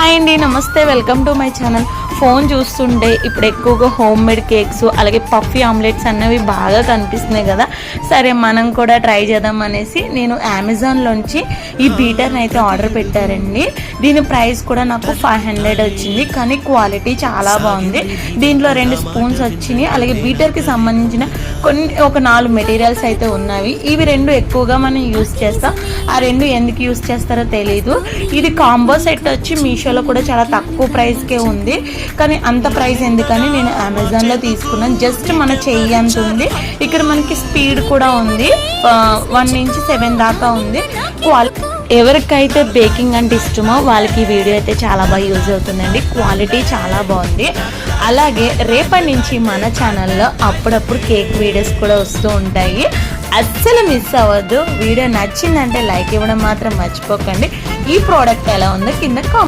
Hi అండి నమస్తే welcome to my channel. Phone చూస్తుంటే ఇప్పుడు ఎక్కువగా హోమ్ మేడ్ కేక్స్ అలాగే పఫీ ఆమ్లెట్స్ అన్నవి బాగా కనిపిస్తున్నాయి కదా. సరే మనం కూడా ట్రై చేద్దాం అనేసి నేను అమెజాన్లోంచి ఈ బీటర్ని అయితే ఆర్డర్ పెట్టారండి. దీని ప్రైస్ కూడా నాకు ఫైవ్ హండ్రెడ్ వచ్చింది కానీ క్వాలిటీ చాలా బాగుంది. దీంట్లో రెండు స్పూన్స్ వచ్చినాయి అలాగే బీటర్కి సంబంధించిన కొన్ని ఒక నాలుగు మెటీరియల్స్ అయితే ఉన్నాయి ఇవి రెండు ఎక్కువగా మనం యూస్ చేస్తాం. ఆ రెండు ఎందుకు యూస్ చేస్తారో తెలియదు ఇది కాంబో సెట్ వచ్చి మీషో మీషోలో కూడా చాలా తక్కువ ప్రైస్కే ఉంది. కానీ అంత ప్రైస్ ఎందుకని నేను అమెజాన్లో తీసుకున్నాను. జస్ట్ మన చెయ్యి అంత ఉంది. ఇక్కడ మనకి స్పీడ్ కూడా ఉంది. వన్ నుంచి సెవెన్ దాకా ఉంది. క్వాలిటీ ఎవరికైతే బేకింగ్ అంటే ఇష్టమో వాళ్ళకి ఈ వీడియో అయితే చాలా బాగా యూజ్ అవుతుందండి. క్వాలిటీ చాలా బాగుంది. అలాగే రేపటి నుంచి మన ఛానల్లో అప్పుడప్పుడు కేక్ వీడియోస్ కూడా వస్తూ ఉంటాయి. అస్సలు మిస్ అవ్వద్దు. వీడియో నచ్చిందంటే లైక్ ఇవ్వడం మాత్రం మర్చిపోకండి. ఈ ప్రోడక్ట్ ఎలా ఉందో కింద